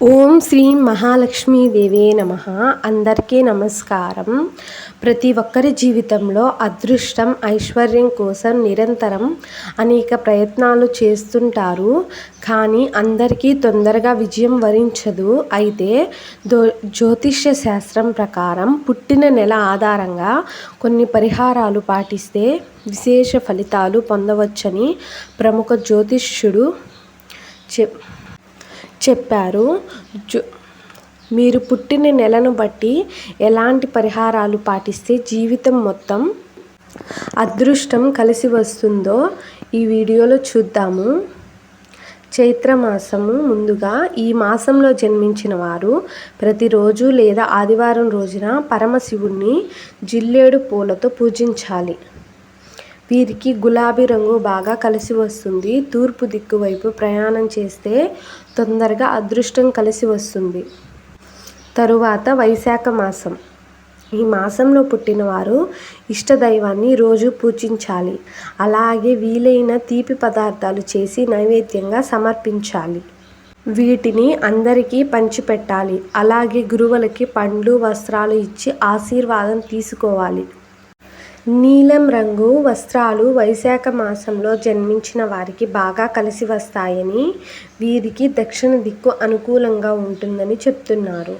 ఓం శ్రీ మహాలక్ష్మీదేవే నమ. అందరికీ నమస్కారం. ప్రతి ఒక్కరి జీవితంలో అదృష్టం ఐశ్వర్యం కోసం నిరంతరం అనేక ప్రయత్నాలు చేస్తుంటారు. కానీ అందరికీ తొందరగా విజయం వరించదు. అయితే దో జ్యోతిష్య శాస్త్రం ప్రకారం పుట్టిన నెల ఆధారంగా కొన్ని పరిహారాలు పాటిస్తే విశేష ఫలితాలు పొందవచ్చని ప్రముఖ జ్యోతిష్యుడు చెప్ చెప్పారు. జు మీరు పుట్టిన నెలను బట్టి ఎలాంటి పరిహారాలు పాటిస్తే జీవితం మొత్తం అదృష్టం కలిసి వస్తుందో ఈ వీడియోలో చూద్దాము. చైత్రమాసము ముందుగా ఈ మాసంలో జన్మించిన వారు ప్రతిరోజు లేదా ఆదివారం రోజున పరమశివుణ్ణి జిల్లేడు పూలతో పూజించాలి. వీరికి గులాబీ రంగు బాగా కలిసి వస్తుంది. తూర్పు దిక్కు వైపు ప్రయాణం చేస్తే తొందరగా అదృష్టం కలిసి వస్తుంది. తరువాత వైశాఖ మాసం. ఈ మాసంలో పుట్టినవారు ఇష్టదైవాన్ని రోజు పూజించాలి. అలాగే వీలైన తీపి పదార్థాలు చేసి నైవేద్యంగా సమర్పించాలి. వీటిని అందరికీ పంచిపెట్టాలి. అలాగే గురువులకి పండ్లు వస్త్రాలు ఇచ్చి ఆశీర్వాదం తీసుకోవాలి. నీలం రంగు వస్త్రాలు వైశాఖ మాసంలో జన్మించిన వారికి బాగా కలిసి వస్తాయని వీరికి దక్షిణ దిక్కు అనుకూలంగా ఉంటుందని చెప్తున్నారు.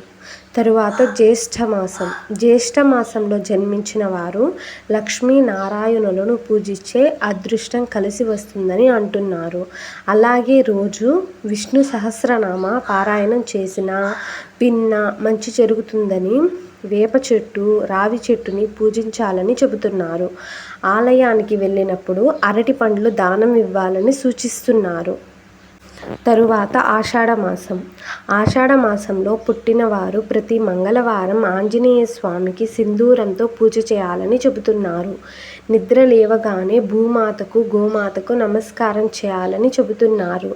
తరువాత జ్యేష్ఠ మాసం. జ్యేష్ఠ మాసంలో జన్మించిన వారు లక్ష్మీనారాయణులను పూజించే అదృష్టం కలిసి వస్తుందని అంటున్నారు. అలాగే రోజు విష్ణు సహస్రనామ పారాయణం చేసిన విన్న మంచి జరుగుతుందని వేప చెట్టు రావి చెట్టుని పూజించాలని చెబుతున్నారు. ఆలయానికి వెళ్ళినప్పుడు అరటి పండ్లు దానం ఇవ్వాలని సూచిస్తున్నారు. తరువాత ఆషాఢమాసం ఆషాఢమాసంలో ఆషాఢ మాసంలో పుట్టినవారు ప్రతి మంగళవారం ఆంజనేయ స్వామికి సింధూరంతో పూజ చేయాలని చెబుతున్నారు. నిద్ర లేవగానే భూమాతకు గోమాతకు నమస్కారం చేయాలని చెబుతున్నారు.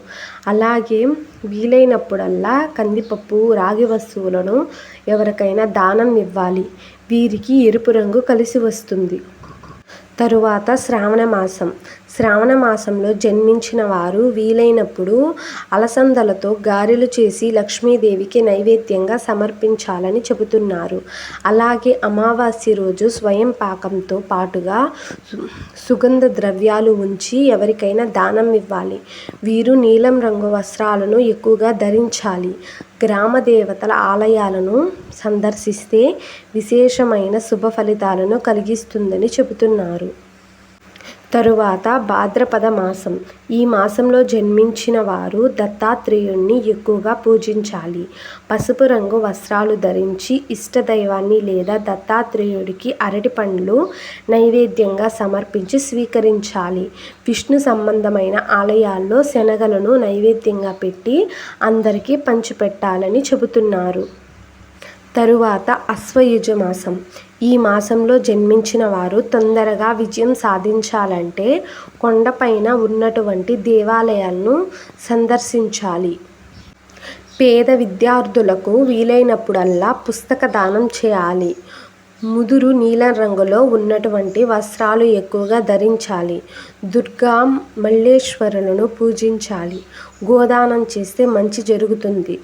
అలాగే వీలైనప్పుడల్లా కందిపప్పు రాగి వస్తువులను ఎవరికైనా దానం ఇవ్వాలి. వీరికి ఎరుపు రంగు కలిసి వస్తుంది. తరువాత శ్రావణ మాసం. శ్రావణ మాసంలో జన్మించిన వారు వీలైనప్పుడు అలసందలతో గారెలు చేసి లక్ష్మీదేవికి నైవేద్యంగా సమర్పించాలని చెబుతున్నారు. అలాగే అమావాస్య రోజు స్వయం పాకంతో పాటుగా సుగంధ ద్రవ్యాలు ఉంచి ఎవరికైనా దానం ఇవ్వాలి. వీరు నీలం రంగు వస్త్రాలను ఎక్కువగా ధరించాలి. గ్రామ దేవతల ఆలయాలను సందర్శిస్తే విశేషమైన శుభ ఫలితాలను కలిగిస్తుందని చెబుతున్నారు. తరువాత భాద్రపద మాసం. ఈ మాసంలో జన్మించిన వారు దత్తాత్రేయుణ్ణి ఎక్కువగా పూజించాలి. పసుపు రంగు వస్త్రాలు ధరించి ఇష్టదైవాన్ని లేదా దత్తాత్రేయుడికి అరటి పండ్లు నైవేద్యంగా సమర్పించి స్వీకరించాలి. విష్ణు సంబంధమైన ఆలయాల్లో శనగలను నైవేద్యంగా పెట్టి అందరికీ పంచిపెట్టాలని చెబుతున్నారు. తరువాత అశ్వయుజ మాసం. ఈ మాసంలో జన్మించిన వారు తొందరగా విజయం సాధించాలంటే కొండపైన ఉన్నటువంటి దేవాలయాలను సందర్శించాలి. పేద విద్యార్థులకు వీలైనప్పుడల్లా పుస్తక దానం చేయాలి. ముదురు నీలం రంగులో ఉన్నటువంటి వస్త్రాలు ఎక్కువగా ధరించాలి. దుర్గా మల్లేశ్వరులను పూజించాలి. గోదానం చేస్తే మంచి జరుగుతుంది.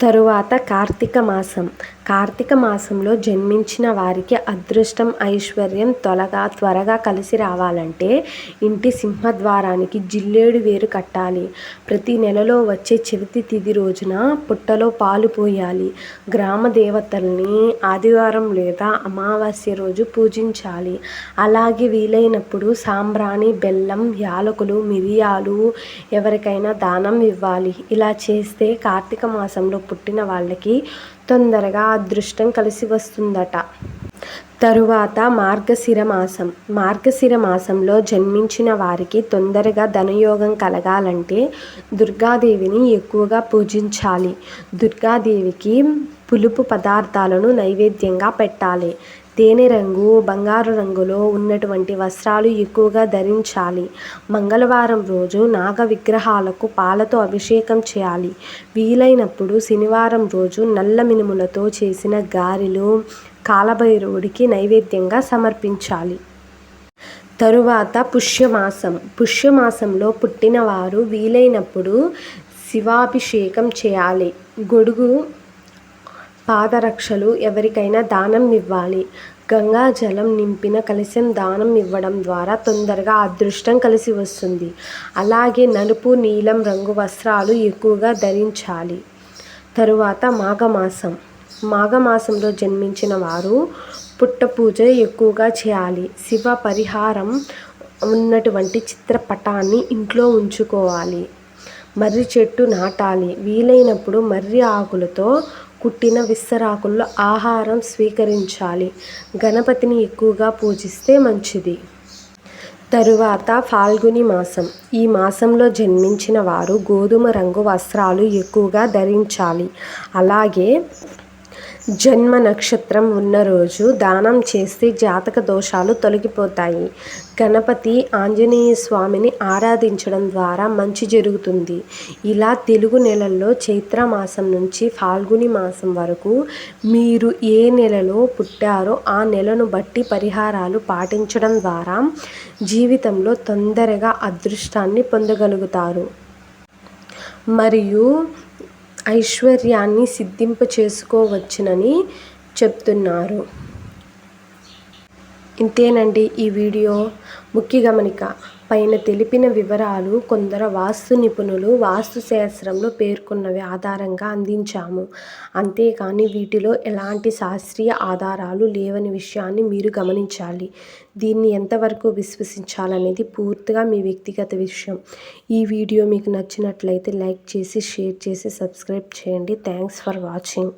తరువాత కార్తీక మాసం. కార్తీక మాసంలో జన్మించిన వారికి అదృష్టం ఐశ్వర్యం త్వరగా త్వరగా కలిసి రావాలంటే ఇంటి సింహద్వారానికి జిల్లేడు వేరు కట్టాలి. ప్రతి నెలలో వచ్చే చవితి తిథి రోజున పుట్టలో పాలు పోయాలి. గ్రామ దేవతల్ని ఆదివారం లేదా అమావాస్య రోజు పూజించాలి. అలాగే వీలైనప్పుడు సాంబ్రాణి బెల్లం యాలకులు మిరియాలు ఎవరికైనా దానం ఇవ్వాలి. ఇలా చేస్తే కార్తీక మాసంలో పుట్టిన వాళ్ళకి తొందరగా అదృష్టం కలిసి వస్తుందట. తరువాత మార్గశిర మాసం మార్గశిర మాసంలో జన్మించిన వారికి తొందరగా ధనయోగం కలగాలంటే దుర్గాదేవిని ఎక్కువగా పూజించాలి. దుర్గాదేవికి పులుపు పదార్థాలను నైవేద్యంగా పెట్టాలి. తేనె రంగు బంగారు రంగులో ఉన్నటువంటి వస్త్రాలు ఎక్కువగా ధరించాలి. మంగళవారం రోజు నాగ విగ్రహాలకు పాలతో అభిషేకం చేయాలి. వీలైనప్పుడు శనివారం రోజు నల్ల మినుములతో చేసిన గారెలు కాలభైరవుడికి నైవేద్యంగా సమర్పించాలి. తరువాత పుష్యమాసం. పుష్యమాసంలో పుట్టినవారు వీలైనప్పుడు శివాభిషేకం చేయాలి. గొడుగు పాదరక్షలు ఎవరికైనా దానం ఇవ్వాలి గంగాజలం నింపిన కలశం దానం ఇవ్వడం ద్వారా తొందరగా అదృష్టం కలిసి వస్తుంది. అలాగే నలుపు నీలం రంగు వస్త్రాలు ఎక్కువగా ధరించాలి. తరువాత మాఘమాసం. మాఘమాసంలో జన్మించిన వారు పుట్ట పూజ ఎక్కువగా చేయాలి. శివ పరిహారం ఉన్నటువంటి చిత్రపటాన్ని ఇంట్లో ఉంచుకోవాలి. మర్రి చెట్టు నాటాలి. వీలైనప్పుడు మర్రి ఆకులతో కుట్టిన విస్తరాకుల్లో ఆహారం స్వీకరించాలి. గణపతిని ఎక్కువగా పూజిస్తే మంచిది. తరువాత ఫాల్గుని మాసం. ఈ మాసంలో జన్మించిన వారు గోధుమ రంగు వస్త్రాలు ఎక్కువగా ధరించాలి. అలాగే జన్మ నక్షత్రం ఉన్న రోజు దానం చేస్తే జాతక దోషాలు తొలగిపోతాయి. గణపతి ఆంజనేయ స్వామిని ఆరాధించడం ద్వారా మంచి జరుగుతుంది. ఇలా తెలుగు నెలల్లో చైత్ర మాసం నుంచి ఫాల్గుని మాసం వరకు మీరు ఏ నెలలో పుట్టారో ఆ నెలను బట్టి పరిహారాలు పాటించడం ద్వారా జీవితంలో తొందరగా అదృష్టాన్ని పొందగలుగుతారు. మరియు ఐశ్వర్యాన్ని సిద్ధింప చేసుకోవచ్చునని చెప్తున్నారు. ఇంతేనండి ఈ వీడియో. ముఖ్య గమనిక పైన తెలిపిన వివరాలు కొందరు వాస్తు నిపుణులు వాస్తు శాస్త్రంలో పేర్కొన్నవి ఆధారంగా అందించాము. అంతేకాని వీటిలో ఎలాంటి శాస్త్రీయ ఆధారాలు లేవని విషయాన్ని మీరు గమనించాలి. దీన్ని ఎంతవరకు విశ్వసించాలనేది పూర్తిగా మీ వ్యక్తిగత విషయం. ఈ వీడియో మీకు నచ్చినట్లయితే లైక్ చేసి షేర్ చేసి సబ్స్క్రైబ్ చేయండి. Thanks for watching.